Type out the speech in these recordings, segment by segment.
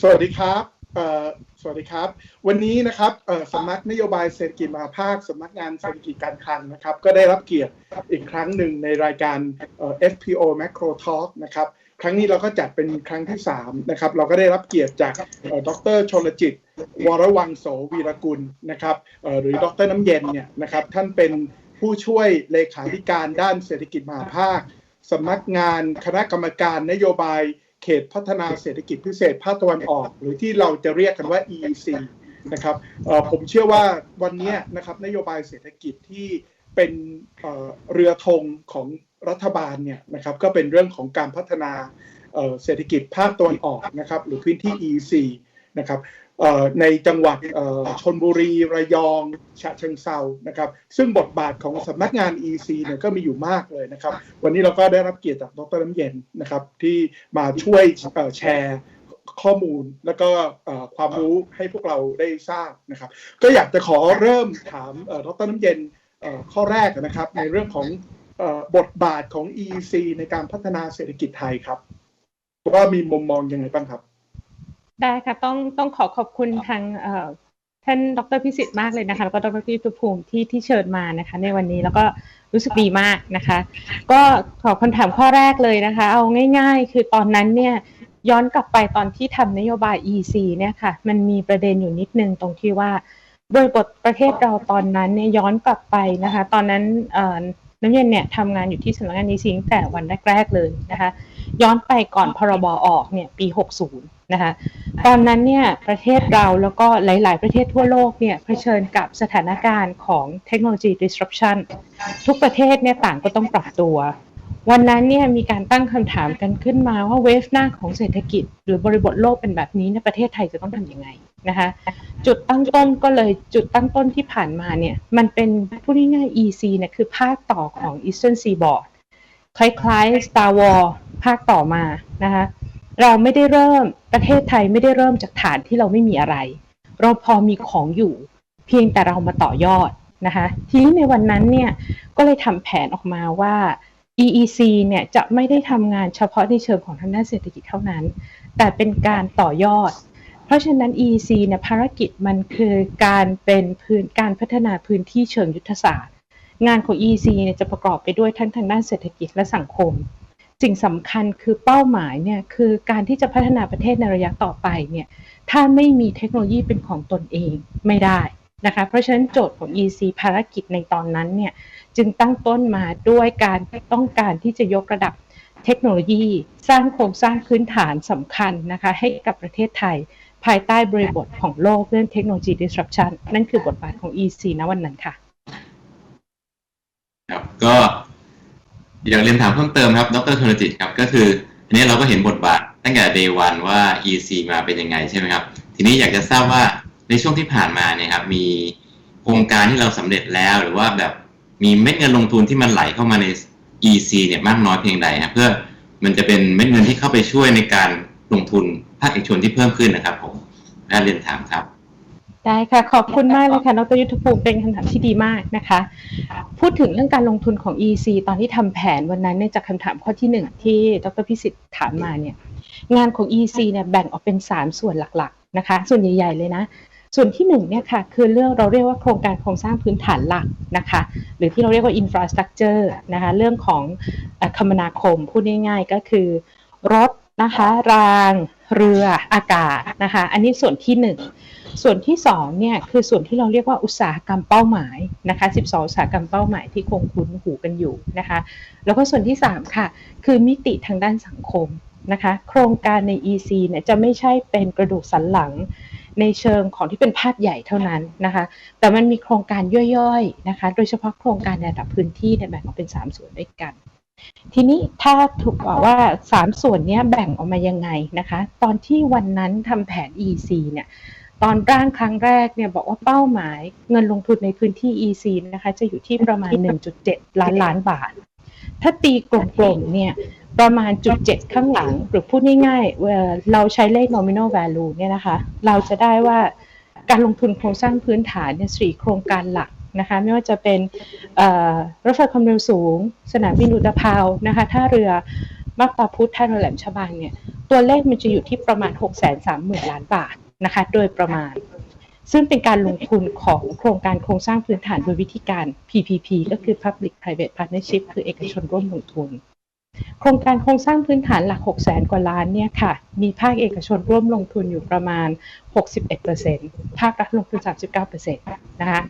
สวัสดีครับสวัสดีครับ วันนี้นะครับสำนักนโยบายเศรษฐกิจมหาภาคสำนักงานเศรษฐกิจการคลังนะครับ ก็ได้รับเกียรติอีกครั้งหนึ่งในรายการ FPO Macro Talk นะครับ ครั้งนี้เราก็จัดเป็นครั้งที่3นะครับ เราก็ได้รับเกียรติจากดรชลจิต วรวังโสวีรกุลนะครับหรือดรน้ำเย็นเนี่ยนะครับ ท่านเป็นผู้ช่วยเลขาธิการด้านเศรษฐกิจมหาภาคสำนักงานคณะกรรมการนโยบาย เขตพัฒนาเศรษฐกิจพิเศษภาคตะวันออก หรือที่เราจะเรียกกันว่า EEC นะครับผมเชื่อว่าวันนี้นะครับนโยบายเศรษฐกิจที่เป็นเเรือธงของรัฐบาลเนี่ยนะครับก็เป็นเรื่องของการพัฒนาเเศรษฐกิจภาคตะวันออกนะครับหรือพื้นที่ EEC นะครับ ในจังหวัดชนบุรีระยองฉะเชิงเซานะครับ ซึ่งบทบาทของสำนักงาน EC เนี่ยก็มีอยู่มากเลยนะครับ วันนี้เราก็ได้รับเกียรติจากดรน้ำเย็นนะครับ ที่มาช่วยแชร์ข้อมูลแล้วก็ความรู้ให้พวกเราได้ทราบนะครับ ก็อยากจะขอเริ่มถามดรน้ำเย็นข้อแรกนะครับ ในเรื่องของบทบาทของ EC ในการพัฒนาเศรษฐกิจไทยครับว่ามีมุมมองยังไงบ้างครับ ได้ค่ะต้องต้องขอขอบคุณทางเอ่อท่านดรพิสิทธิ์มากเลยนะคะแล้วก็ดรพิทุภูมิที่ที่เชิญมานะคะ ในวันนี้แล้วก็รู้สึกดีมากนะคะ ก็ขอคำถามข้อแรกเลยนะคะ เอาง่าย ๆ คือตอนนั้นเนี่ยย้อนกลับไปตอนที่ทำนโยบาย EC เนี่ยค่ะ มันมีประเด็นอยู่นิดนึงตรงที่ว่า โดยบทประเทศเราตอนนั้นเนี่ยย้อนกลับไปนะคะ ตอนนั้นเอ่อน้ำเย็นเนี่ยทำงานอยู่ที่สำนักงาน EC ตั้งแต่วันแรกๆเลยนะคะ ย้อนไปก่อนพรบออกเนี่ยปี 60 นะคะตอนนั้นเนี่ยประเทศเราแล้วก็หลาย ๆ ประเทศทั่วโลกเนี่ยเผชิญกับสถานการณ์ของเทคโนโลยี disruption ทุกประเทศเนี่ยต่างก็ต้องปรับตัว วันนั้นเนี่ยมีการตั้งคำถามกันขึ้นมาว่าเวฟหน้าของเศรษฐกิจ หรือบริบทโลกเป็นแบบนี้เนี่ยประเทศไทยจะต้องทำยังไงนะคะจุดตั้งต้นก็เลยจุดตั้งต้นที่ผ่านมาเนี่ยมันเป็นพูดง่ายๆ EC เนี่ยคือภาคต่อของ Eastern Seaboard คล้ายๆ Star Wars ภาคต่อมานะคะ เราไม่ได้เริ่มประเทศไทยไม่ได้เริ่มจากฐานที่เราไม่มีอะไร เราพอมีของอยู่ เพียงแต่เรามาต่อยอดนะคะทีนี้ในวันนั้นเนี่ยก็เลยทำแผนออกมาว่า EEC เนี่ยจะไม่ได้ทำงานเฉพาะในเชิงของทางด้านเศรษฐกิจเท่านั้น แต่เป็นการต่อยอด เพราะฉะนั้น EEC เนี่ยภารกิจมันคือการเป็นพื้นการพัฒนาพื้นที่เชิงยุทธศาสตร์ งานของ EEC เนี่ยจะประกอบไปด้วยทั้งทางด้านเศรษฐกิจและสังคม สิ่งสำคัญคือเป้าหมายเนี่ยคือการที่จะพัฒนาประเทศในระยะต่อไปเนี่ยถ้าไม่มีเทคโนโลยีเป็นของตนเองไม่ได้นะคะเพราะฉะนั้นโจทย์ของ EC ภารกิจในตอนนั้นเนี่ยจึงตั้งต้นมาด้วยการต้องการที่จะยกระดับเทคโนโลยี สร้างโครงสร้างพื้นฐานสำคัญนะคะให้กับประเทศไทย ภายใต้บริบทของโลกเรื่องเทคโนโลยี disruption นั่นคือบทบาทของ EC ณวันนั้นค่ะครับก็ อยากเรียนถามเพิ่มเติมครับ ดรธนจิตครับ ก็คืออันนี้เราก็เห็นบทบาทตั้งแต่ day one ว่า EC มาเป็นยังไงใช่ไหมครับ ทีนี้อยากจะทราบว่าในช่วงที่ผ่านมาเนี่ยครับ มีโครงการที่เราสำเร็จแล้วหรือว่าแบบมีเม็ดเงินลงทุนที่มันไหลเข้ามาใน EC เนี่ยมากน้อยเพียงใดครับเพื่อมันจะเป็นเม็ดเงินที่เข้าไปช่วยในการลงทุนภาคเอกชนที่เพิ่มขึ้นนะครับผมน่าเรียนถามครับ ได้ค่ะ ขอบคุณมากเลยค่ะดรยุทธภูมิเป็นคำถามที่ดีมากนะคะ พูดถึงเรื่องการลงทุนของ EC ตอนที่ทำแผนวันนั้นเนี่ยจากคำถามข้อที่หนึ่งที่ดรพิสิทธิ์ถามมาเนี่ยงานของ EC เนี่ยแบ่งออกเป็น 3 ส่วนหลักๆนะคะ ส่วนใหญ่ ๆ เลยนะ ส่วนที่หนึ่งเนี่ยค่ะคือเรื่องเราเรียกว่าโครงการโครงสร้างพื้นฐานหลักนะคะ หรือที่เราเรียกว่า infrastructure นะคะเรื่องของอคมนาคมพูดง่ายๆก็คือ รถนะคะ ราง เรืออากาศนะคะ อันนี้ส่วนที่หนึ่ง ส่วนที่2เนี่ยคือส่วนที่เราเรียกว่าอุตสาหกรรมเป้าหมายนะคะ12 อุตสาหกรรมเป้าหมายที่คงคุ้นหูกันอยู่นะคะ แล้วก็ส่วนที่ 3 ค่ะ คือมิติทางด้านสังคมนะคะโครงการใน EC เนี่ยจะไม่ใช่เป็นกระดูกสันหลังในเชิงของที่เป็นภาพใหญ่เท่านั้นนะคะ แต่มันมีโครงการย่อยๆนะคะ โดยเฉพาะโครงการในระดับพื้นที่เนี่ยแบ่งออกเป็น 3 ส่วนด้วยกัน ทีนี้ถ้าถูกบอกว่า 3 ส่วนนี้แบ่งออกมายังไงนะคะ ตอนที่วันนั้นทำแผน EC เนี่ย ตอนร่างครั้งแรกเนี่ยบอกว่าเป้าหมายเงินลงทุนในพื้นที่ EC นะคะจะอยู่ที่ประมาณ 1.7 ล้านล้านบาท ถ้าตีกลมๆเนี่ยประมาณจุดเจ็ดข้างหลัง หรือพูดง่ายๆเอ่อเราใช้เลข nominal value เนี่ยนะคะ เราจะได้ว่าการลงทุนโครงสร้างพื้นฐานเนี่ยสี่โครงการหลักนะคะไม่ว่าจะเป็นเอ่อรถไฟความเร็วสูง สนามบินอุตภาวนะคะท่าเรือมาบตาพุธท่าเรือแหลมฉบังเนี่ยตัวเลขมันจะอยู่ที่ประมาณ6 3 0 0 0 0ล้านบาท นะคะ โดยประมาณ ซึ่งเป็นการลงทุนของโครงการโครงสร้างพื้นฐานโดยวิธีการ PPP ก็คือ Public Private Partnership คือเอกชนร่วมลงทุน โครงการโครงสร้างพื้นฐานหลัก 6 0แสนกว่าล้านเนี่ยค่ะ มีภาคเอกชนร่วมลงทุนอยู่ประมาณ 61%ภาครัฐลงทุน 39%นะคะ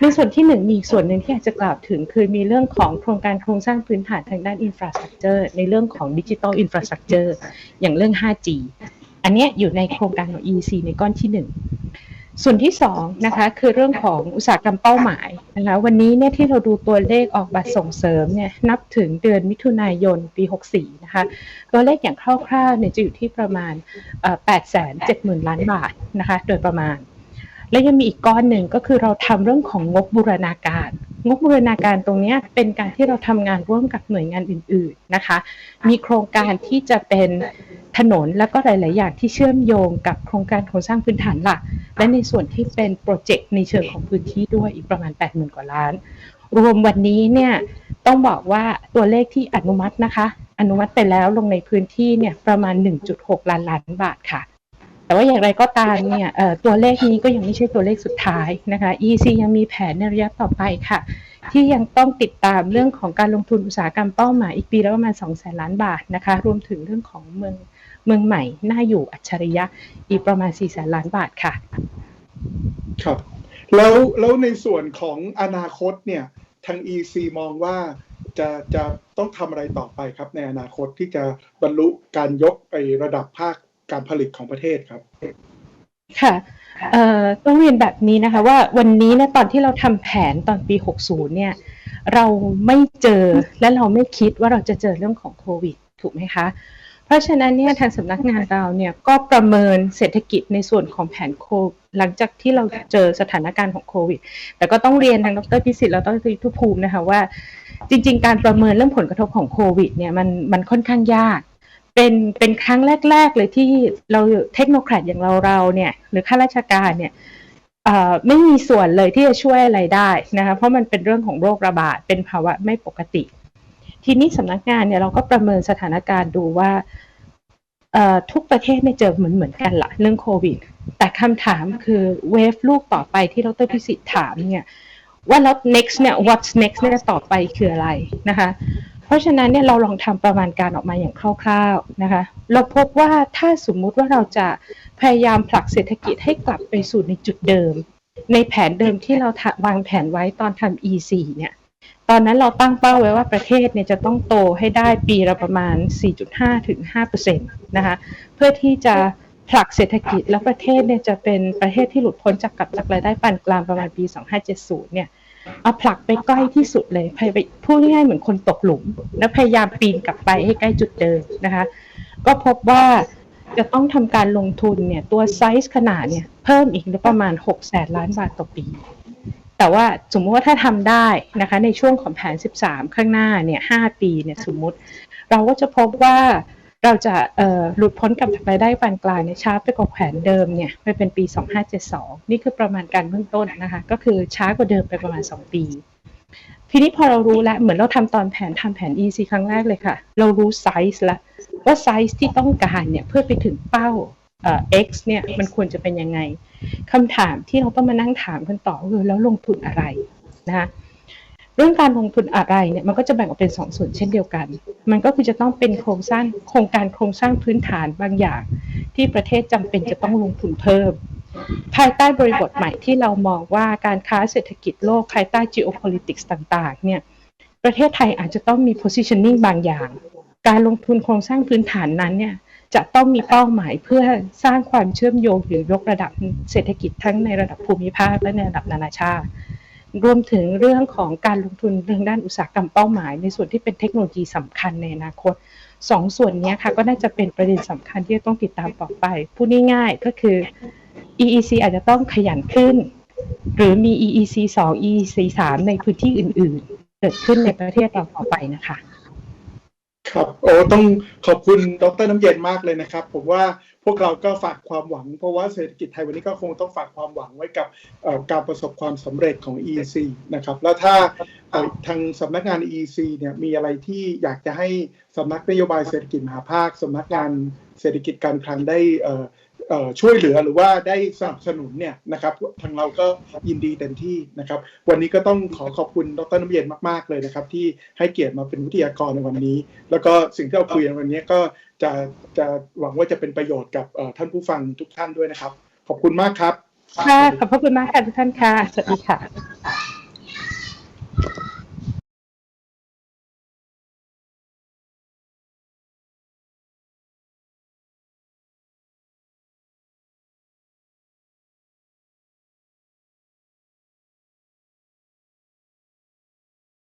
ในส่วนที่หนึ่งมีส่วนหนึ่งที่อยากจะกล่าวถึงคือมีเรื่องของโครงการโครงสร้างพื้นฐานทางด้านอินฟราสตรักเจอร์ในเรื่องของดิจิทัลอินฟราสตรักเจอร์อย่างเรื่อง 5G อันนี้อยู่ในโครงการของ EC ในก้อนที่หนึ่งส่วนที่สองนะคะคือเรื่องของอุตสาหกรรมเป้าหมายนะคะวันนี้เนี่ยที่เราดูตัวเลขออกบัตรส่งเสริมเนี่ยนับถึงเดือนมิถุนายนปี 64 นะคะตัวเลขอย่างคร่าวๆเนี่ยจะอยู่ที่ประมาณ 870,000 ล้านบาทนะคะโดยประมาณ และยังมีอีกก้อนหนึ่งก็คือเราทำเรื่องของงบบูรณาการ งบบูรณาการตรงนี้เป็นการที่เราทำงานร่วมกับหน่วยงานอื่น ๆนะคะ มีโครงการที่จะเป็นถนนแล้วก็หลาย ๆ อย่างที่เชื่อมโยงกับโครงการโครงสร้างพื้นฐานหลัก และในส่วนที่เป็นโปรเจกต์ในเชิงของพื้นที่ด้วยอีกประมาณ 80,000 กว่าล้าน รวมวันนี้เนี่ยต้องบอกว่าตัวเลขที่อนุมัตินะคะ อนุมัติไปแล้วลงในพื้นที่เนี่ยประมาณ 1.6 ล้านล้านบาทค่ะ แต่ว่าอย่างไรก็ตามเนี่ยตัวเลขนี้ก็ยังไม่ใช่ตัวเลขสุดท้ายนะคะ EC ยังมีแผนในระยะต่อไปค่ะ ที่ยังต้องติดตามเรื่องของการลงทุนอุตสาหกรรมเป้าหมายอีกปีละประมาณ2แสนล้านบาทนะคะ รวมถึงเรื่องของเมืองเมืองใหม่น่าอยู่อัจฉริยะอีกประมาณ4แสนล้านบาทค่ะ ครับ แล้วแล้วในส่วนของอนาคตเนี่ยทาง EC มองว่าจะจะต้องทำอะไรต่อไปครับในอนาคตที่จะบรรลุการยกไอระดับภาค การผลิตของประเทศครับ ค่ะเอ่อต้องเรียนแบบนี้นะคะว่าวันนี้เนี่ยตอนที่เราทำแผนตอนปี 60 เนี่ยเราไม่เจอและเราไม่คิดว่าเราจะเจอเรื่องของโควิด ถูกไหมคะ เพราะฉะนั้นเนี่ยทางสำนักงานเราเนี่ยก็ประเมินเศรษฐกิจในส่วนของแผนโคหลังจากที่เราเจอสถานการณ์ของโควิด แต่ก็ต้องเรียนทางดรพิสิทธิ์และดรยุทธภูมินะคะว่า จริง ๆ การประเมินเรื่องผลกระทบของโควิดเนี่ยมันมันค่อนข้างยาก เป็นเป็นครั้งแรก ๆ เลยที่เราเทคโนแครดอย่างเราเราเนี่ย หรือข้าราชการเนี่ยไม่มีส่วนเลยที่จะช่วยอะไรได้นะคะเพราะมันเป็นเรื่องของโรคระบาดเป็นภาวะไม่ปกติ ทีนี้สำนักงานเนี่ยเราก็ประเมินสถานการณ์ดูว่าทุกประเทศเนี่ยเจอเหมือนเหมือนกันละเรื่องโควิด แต่คำถามคือเวฟลูกต่อไปที่ดรพิสิทธิ์ถามเนี่ยว่าแล้ว next เนี่ย what's next เนี่ยต่อไปคืออะไรนะคะ เพราะฉะนั้นเนี่ยเราลองทำประมาณการออกมาอย่างคร่าวๆนะคะ เราพบว่าถ้าสมมุติว่าเราจะพยายามผลักเศรษฐกิจให้กลับไปสู่ในจุดเดิม ในแผนเดิมที่เราวางแผนไว้ตอนทำ E4 เนี่ยตอนนั้นเราตั้งเป้าไว้ว่าประเทศเนี่ยจะต้องโตให้ได้ปีละประมาณ 4.5ถึง5%นะคะเพื่อที่จะผลักเศรษฐกิจแล้วประเทศเนี่ยจะเป็นประเทศที่หลุดพ้นจากกับจากรายได้ปานกลางประมาณปี 2570 เนี่ย เอาผลักไปใกล้ที่สุดเลยพยไปพูดง่ายๆเหมือนคนตกหลุม แล้วพยายามปีนกลับไปให้ใกล้จุดเดิมนะคะ ก็พบว่าจะต้องทำการลงทุนเนี่ยตัวไซส์ขนาดเนี่ยเพิ่มอีกประมาณ6แสนล้านบาทต่อปี แต่ว่าสมมติว่าถ้าทำได้นะคะในช่วงของแผน 13 ข้างหน้าเนี่ย5ปีเนี่ยสมมติ เราก็จะพบว่า เราจะหลุดพ้นกับรายได้ปานกลางเนี่ยช้าไปกว่าแผนเดิมเนี่ยไปเป็นปี 2572 นี่คือประมาณการเบื้องต้นนะคะ ก็คือช้ากว่าเดิมไปประมาณ 2 ปี ทีนี้พอเรารู้แล้ว เหมือนเราทำตอนแผนทำแผน EC ครั้งแรกเลยค่ะ เรารู้ไซส์ละว่าไซส์ที่ต้องการเนี่ยเพื่อไปถึงเป้าเอ่อ X เนี่ยมันควรจะเป็นยังไงคำถามที่เราต้องมานั่งถามกันต่อคือแล้วลงทุนอะไรนะคะ เรื่องการลงทุนอะไรเนี่ยมันก็จะแบ่งออกเป็นสองส่วนเช่นเดียวกัน มันก็คือจะต้องเป็นโครงสร้างโครงการโครงสร้างพื้นฐานบางอย่าง ที่ประเทศจำเป็นจะต้องลงทุนเพิ่ม ภายใต้บริบทใหม่ที่เรามองว่าการค้าเศรษฐกิจโลกภายใต้ geopolitics ต่างๆ เนี่ยประเทศไทยอาจจะต้องมี positioning บางอย่าง การลงทุนโครงสร้างพื้นฐานนั้นเนี่ยจะต้องมีเป้าหมายเพื่อสร้างความเชื่อมโยงหรือยกระดับเศรษฐกิจทั้งในระดับภูมิภาคและในระดับนานาชาติ รวมถึงเรื่องของการลงทุนทางด้านอุตสาหกรรมเป้าหมาย ในส่วนที่เป็นเทคโนโลยีสำคัญในอนาคตสองส่วนนี้ค่ะก็น่าจะเป็นประเด็นสำคัญที่จะต้องติดตามต่อไปพูดง่ายๆก็คือ EEC อาจจะต้องขยันขึ้น หรือมี EEC 2 EEC 3ในพื้นที่อื่น ๆ เกิดขึ้นในประเทศเราต่อไปนะคะ ครับโอ้ต้องขอบคุณดรน้ำเย็นมากเลยนะครับ ผมว่าพวกเราก็ฝากความหวัง เพราะว่าเศรษฐกิจไทยวันนี้ก็คงต้องฝากความหวังไว้กับการประสบความสำเร็จของ EC นะครับแล้วถ้าทางสำนักงาน EC เนี่ยมีอะไรที่อยากจะให้สำนักนโยบายเศรษฐกิจมหาภาคสำนักงานเศรษฐกิจการคลังได้อ่อ ช่วยเหลือหรือว่าได้สนับสนุนเนี่ยนะครับทางเราก็ยินดีเต็มที่นะครับ วันนี้ก็ต้องขอขอบคุณดรน้ำเย็นมากๆเลยนะครับ ที่ให้เกียรติมาเป็นวิทยากรในวันนี้ แล้วก็สิ่งที่เราคุยในวันนี้ก็จะจะหวังว่าจะเป็นประโยชน์กับท่านผู้ฟังทุกท่านด้วยนะครับ ขอบคุณมากครับค่ะขอบพระคุณมากค่ะทุกท่านค่ะสวัสดีค่ะ